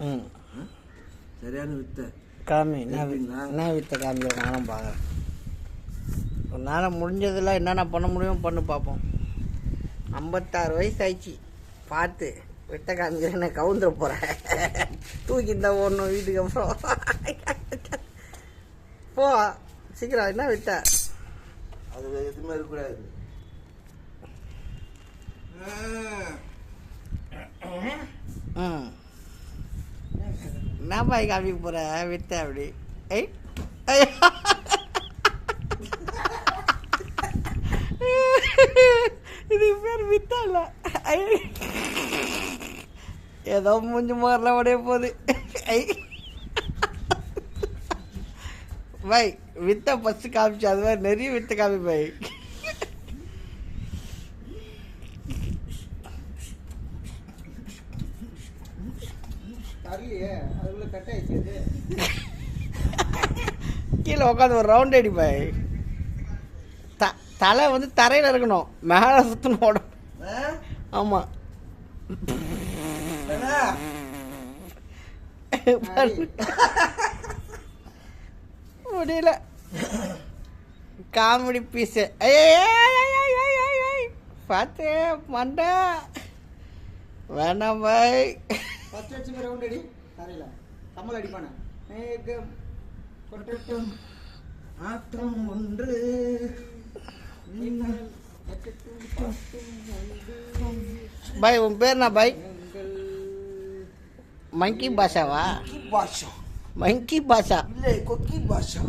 ம் சரியான வித்தை காமி? என்ன வித்த காமிக்க நானும் பார்க்குறேன் உன்னால் முடிஞ்சதெல்லாம் என்னென்ன பண்ண முடியுமோ பண்ணு பார்ப்போம் ஐம்பத்தாறு வயசு ஆயிடுச்சு பார்த்து வித்த காமிக்கிற என்ன கவுந்துட போகிறேன் தூக்கி இந்த ஓடணும் வீட்டுக்கு அப்புறம் போ சீக்கிரம் என்ன வித்த அது எதுவுமே இருக்கக்கூடாது ம் என்ன பாய் காமிக்க போகிற வித்த அப்படி. ஐய் ஐயா. இது பேர் வித்தா இல்லை? ஏதோ மூஞ்சி முகரில் உடைய போகுது ஐ பை வித்த ஃபஸ்ட்டு காமிச்சு அது மாதிரி நிறைய வித்த காமி பை கீழே உட்காந்து ஒரு ரவுண்ட் அடி பை த தலை வந்து தரையில் இருக்கணும். மேலே சுற்றணும் ஓடும் ஆமாம் முடியல. காமெடி பீஸு பார்த்து மண்டை. வேணாம் பாய். ஃபர்ஸ்ட் அடிச்சு ரவுண்ட் அடி தரையில. கம்மல் அடிப்பானே. மேகம் கொட்டட்டும். ஆட்டம் ஒன்று. பாய் உன் பேர் என்ன பாய்? மங்கி பாஷாவா? பாஷா. மங்கி பாஷா. இல்லை கொக்கி பாஷா.